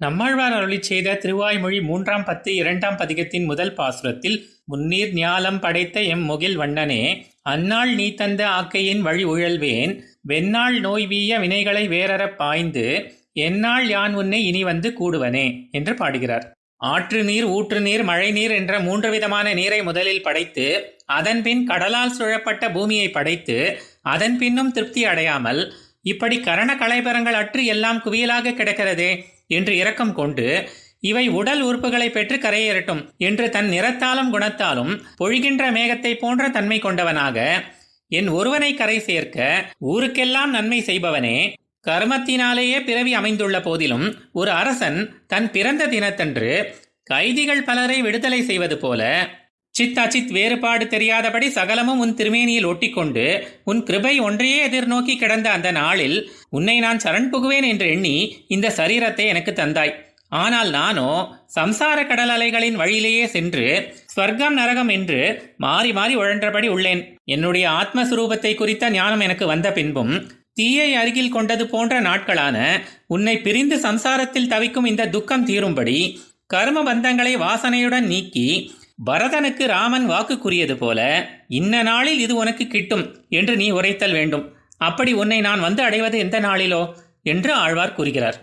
நம்மாழ்வார் அருளி செய்த திருவாய்மொழி மூன்றாம் பத்து இரண்டாம் பதிகத்தின் முதல் பாசுரத்தில் முன்னீர் ஞாலம் படைத்த எம் முகில் வண்ணனே அந்நாள் நீ தந்த ஆக்கையின் வழி உழல்வேன் வெந்நாள் நோய் வீய வினைகளை வேறறப் பாய்ந்து எந்நாள் யான் உன்னை இனி வந்து கூடுவனே என்று பாடுகிறார். ஆற்று நீர் ஊற்று நீர் மழை நீர் என்ற மூன்று விதமான நீரை முதலில் படைத்து அதன்பின் கடலால் சுழப்பட்ட பூமியை படைத்து அதன் பின்னும் திருப்தி அடையாமல் இப்படி கரண கலைபரங்கள் அற்று எல்லாம் குவியலாக கிடக்கிறதே என்று இரக்கம் கொண்டு இவை உடல் உறுப்புகளை பெற்று கரையேறட்டும் என்று தன் நிறத்தாலும் குணத்தாலும் பொழிகின்ற மேகத்தை போன்ற தன்மை கொண்டவனாக என் ஒருவனை கரை சேர்க்க ஊருக்கெல்லாம் நன்மை செய்பவனே கர்மத்தினாலேயே பிறவி அமைந்துள்ள போதிலும் ஒரு அரசன் தன் பிறந்த தினத்தன்று கைதிகள் பலரை விடுதலை செய்வது போல சித் அச்சித் வேறுபாடு தெரியாதபடி சகலமும் உன் திருமேனியில் ஒட்டிக்கொண்டு உன் கிருபை ஒன்றையே எதிர்நோக்கி கிடந்த அந்த நாளில் உன்னை நான் சரண் புகுவேன் என்று எண்ணி இந்த சரீரத்தை எனக்கு தந்தாய். ஆனால் நானோ சம்சார கடல் அலைகளின் வழியிலேயே சென்று ஸ்வர்க்கம் நரகம் என்று மாறி மாறி உழன்றபடி உள்ளேன். என்னுடைய ஆத்மஸ்வரூபத்தை குறித்த ஞானம் எனக்கு வந்த பின்பும் தீயை அருகில் கொண்டது போன்ற நாட்களான உன்னை பிரிந்து சம்சாரத்தில் தவிக்கும் இந்த துக்கம் தீரும்படி கர்ம பந்தங்களை வாசனையுடன் நீக்கி பரதனுக்கு ராமன் வாக்கு கூறியது போல இன்ன நாளில் இது உனக்கு கிட்டும் என்று நீ உரைத்தல் வேண்டும். அப்படி உன்னை நான் வந்து அடைவது எந்த நாளிலோ? என்று ஆழ்வார் கூறுகிறார்.